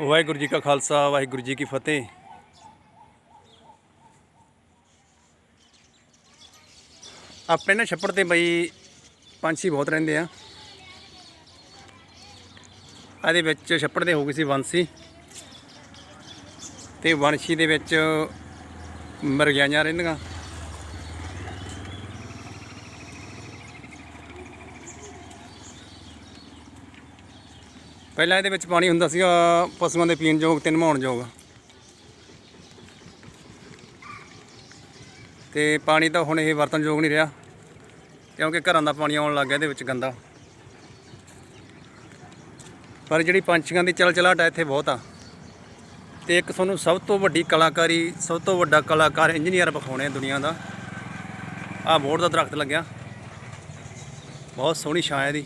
ਵਾਹਿਗੁਰੂ ਜੀ ਕਾ ਖਾਲਸਾ, ਵਾਹਿਗੁਰੂ ਜੀ ਕੀ ਫਤਿਹ। ਆਪਣੇ ਨਾ ਛੱਪੜ ਤੇ ਬਈ ਪੰਛੀ ਬਹੁਤ ਰਹਿੰਦੇ ਆ। ਇਹਦੇ ਵਿੱਚ ਛੱਪੜ ਦੇ ਹੋ ਗਈ ਸੀ ਵੰਸੀ ਤੇ ਵੰਸ਼ੀ ਦੇ ਵਿੱਚ ਮਰਗਿਆਈਆਂ ਰਹਿੰਦੀਆਂ। ਪਹਿਲਾਂ ਇਹਦੇ ਵਿੱਚ ਪਾਣੀ ਹੁੰਦਾ ਸੀਗਾ, ਪਸ਼ੂਆਂ ਦੇ ਪੀਣ ਯੋਗ ਤੇ ਨਹਾਉਣ ਯੋਗ। ਤੇ ਪਾਣੀ ਤਾਂ ਹੁਣ ਇਹ ਵਰਤਣ ਯੋਗ ਨਹੀਂ ਰਿਹਾ, ਕਿਉਂਕਿ ਘਰਾਂ ਦਾ ਪਾਣੀ ਆਉਣ ਲੱਗ ਗਿਆ ਇਹਦੇ ਵਿੱਚ ਗੰਦਾ। ਪਰ ਜਿਹੜੀ ਪੰਛੀਆਂ ਦੀ ਚਲ ਚਲਾਟ ਹੈ ਇੱਥੇ ਬਹੁਤ ਆ। ਤੇ ਇੱਕ ਤੁਹਾਨੂੰ ਸਭ ਤੋਂ ਵੱਡੀ ਕਲਾਕਾਰੀ, ਸਭ ਤੋਂ ਵੱਡਾ ਕਲਾਕਾਰ ਇੰਜੀਨੀਅਰ ਵਿਖਾਉਣੇ ਆ ਦੁਨੀਆ ਦਾ। ਆਹ ਬੋਰਡ ਦਾ ਦਰਖਤ ਲੱਗਿਆ। ਬਹੁਤ ਸੋਹਣੀ ਛਾਂ ਹੈ ਇਹਦੀ।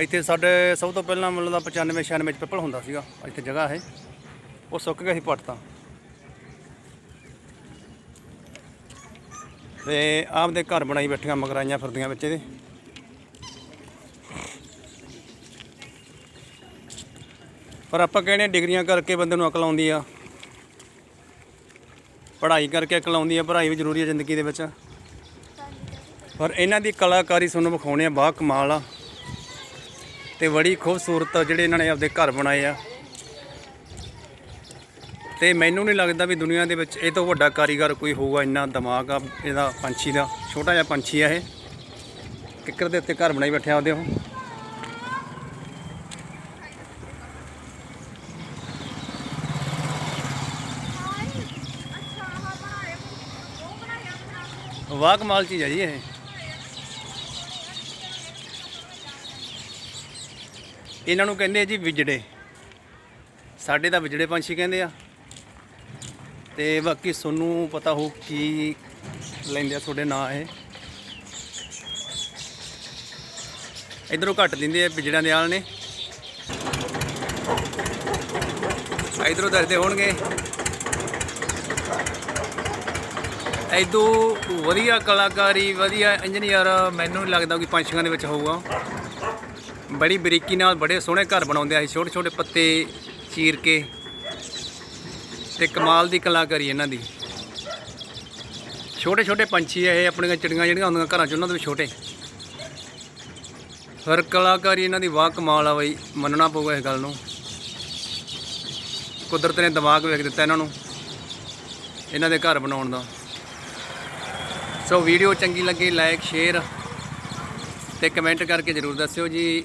ਇੱਥੇ ਸਾਡੇ ਸਭ ਤੋਂ ਪਹਿਲਾਂ ਮਤਲਬ ਦਾ 95 96 ਵਿੱਚ ਪਿੱਪਲ ਹੁੰਦਾ ਸੀਗਾ, ਇੱਥੇ ਜਗ੍ਹਾ ਹੈ ਉਹ ਸੁੱਕ ਗਿਆ ਸੀ ਪੱਟ ਤਾਂ। ਤੇ ਆਪਦੇ ਘਰ ਬਣਾਈ ਬੈਠੀਆਂ ਮਗਰਾਈਆਂ ਫਿਰਦੀਆਂ ਵਿੱਚ ਇਹਦੇ। ਪਰ ਆਪਾਂ ਕਹਿੰਦੇ ਡਿਗਰੀਆਂ ਕਰਕੇ ਬੰਦੇ ਨੂੰ ਅਕਲ ਆਉਂਦੀ ਆ। ਪੜ੍ਹਾਈ ਕਰਕੇ ਅਕਲ ਆਉਂਦੀ ਆ, ਪੜ੍ਹਾਈ ਵੀ ਜ਼ਰੂਰੀ ਹੈ ਜ਼ਿੰਦਗੀ ਦੇ ਵਿੱਚ। ਪਰ ਇਹਨਾਂ ਦੀ ਕਲਾਕਾਰੀ ਤੁਹਾਨੂੰ ਵਿਖਾਉਣੇ ਆ ਬਾਹ ਕਮਾਲ ਆ। ਤੇ ਬੜੀ ਖੂਬਸੂਰਤ ਜਿਹੜੇ ਇਹਨਾਂ ਨੇ ਆਪਦੇ ਘਰ ਬਣਾਏ ਆ। ਤੇ ਮੈਨੂੰ ਨਹੀਂ ਲੱਗਦਾ ਵੀ ਦੁਨੀਆ ਦੇ ਵਿੱਚ ਇਹ ਤੋਂ ਵੱਡਾ ਕਾਰੀਗਰ ਕੋਈ ਹੋਊਗਾ ਇੰਨਾ ਦਿਮਾਗ ਆ, ਇਹਦਾ ਪੰਛੀ ਦਾ, ਛੋਟਾ ਜਿਹਾ ਪੰਛੀ ਆ ਇਹ। ਕਿੱਕਰ ਦੇ ਉੱਤੇ ਘਰ ਬਣਾਈ ਬੈਠਿਆ ਆਉਂਦੇ ਉਹ। ਵਾਹ ਕਮਾਲ ਚੀਜ਼ ਹੈ ਜੀ ਇਹ। ਇਹਨਾਂ ਨੂੰ ਕਹਿੰਦੇ ਆ ਜੀ ਵਿਜੜੇ। ਸਾਡੇ ਤਾਂ ਵਿਜੜੇ ਪੰਛੀ ਕਹਿੰਦੇ ਆ। ਤੇ ਬਾਕੀ ਤੁਹਾਨੂੰ ਪਤਾ ਹੋ ਕੀ ਲੈਂਦੇ ਆ ਤੁਹਾਡੇ ਨਾਂ ਇਹ। ਇਧਰੋਂ ਘੱਟ ਦਿੰਦੇ ਆ ਵਿਜੜਿਆਂ ਦੇ ਆਲ ਨੇ। ਇਧਰੋਂ ਦੱਸਦੇ ਹੋਣਗੇ। ਇਦੋਂ ਵਧੀਆ ਕਲਾਕਾਰੀ, ਵਧੀਆ ਇੰਜੀਨੀਅਰ ਮੈਨੂੰ ਨਹੀਂ ਲੱਗਦਾ ਕਿ ਪੰਛੀਆਂ ਦੇ ਵਿੱਚ ਹੋਊਗਾ। ਬੜੀ ਬਰੀਕੀ ਨਾਲ ਬੜੇ ਸੋਹਣੇ ਘਰ ਬਣਾਉਂਦੇ ਆ ਛੋਟੇ ਛੋਟੇ ਪੱਤੇ ਚੀਰ ਕੇ ਤੇ ਕਮਾਲ ਦੀ ਕਲਾਕਾਰੀ ਇਹਨਾਂ ਦੀ। ਛੋਟੇ ਛੋਟੇ ਪੰਛੀ ਆ ਇਹ, ਆਪਣੀਆਂ ਚਿੜੀਆਂ ਜਿਹੜੀਆਂ ਹੁੰਦੀਆਂ ਘਰਾਂ 'ਚ, ਉਹਨਾਂ ਦੇ ਵੀ ਛੋਟੇ। ਹਰ ਕਲਾਕਾਰੀ ਇਹਨਾਂ ਦੀ, ਵਾਹ ਕਮਾਲ ਆ ਬਈ, ਮੰਨਣਾ ਪਊਗਾ ਇਸ ਗੱਲ ਨੂੰ। ਕੁਦਰਤ ਨੇ ਦਿਮਾਗ ਵੇਖ ਦਿੱਤਾ ਇਹਨਾਂ ਨੂੰ, ਇਹਨਾਂ ਦੇ ਘਰ ਬਣਾਉਣ ਦਾ। ਸੋ ਵੀਡੀਓ ਚੰਗੀ ਲੱਗੀ ਲਾਈਕ ਸ਼ੇਅਰ ਤੇ ਕਮੈਂਟ ਕਰਕੇ ਜਰੂਰ ਦੱਸਿਓ ਜੀ।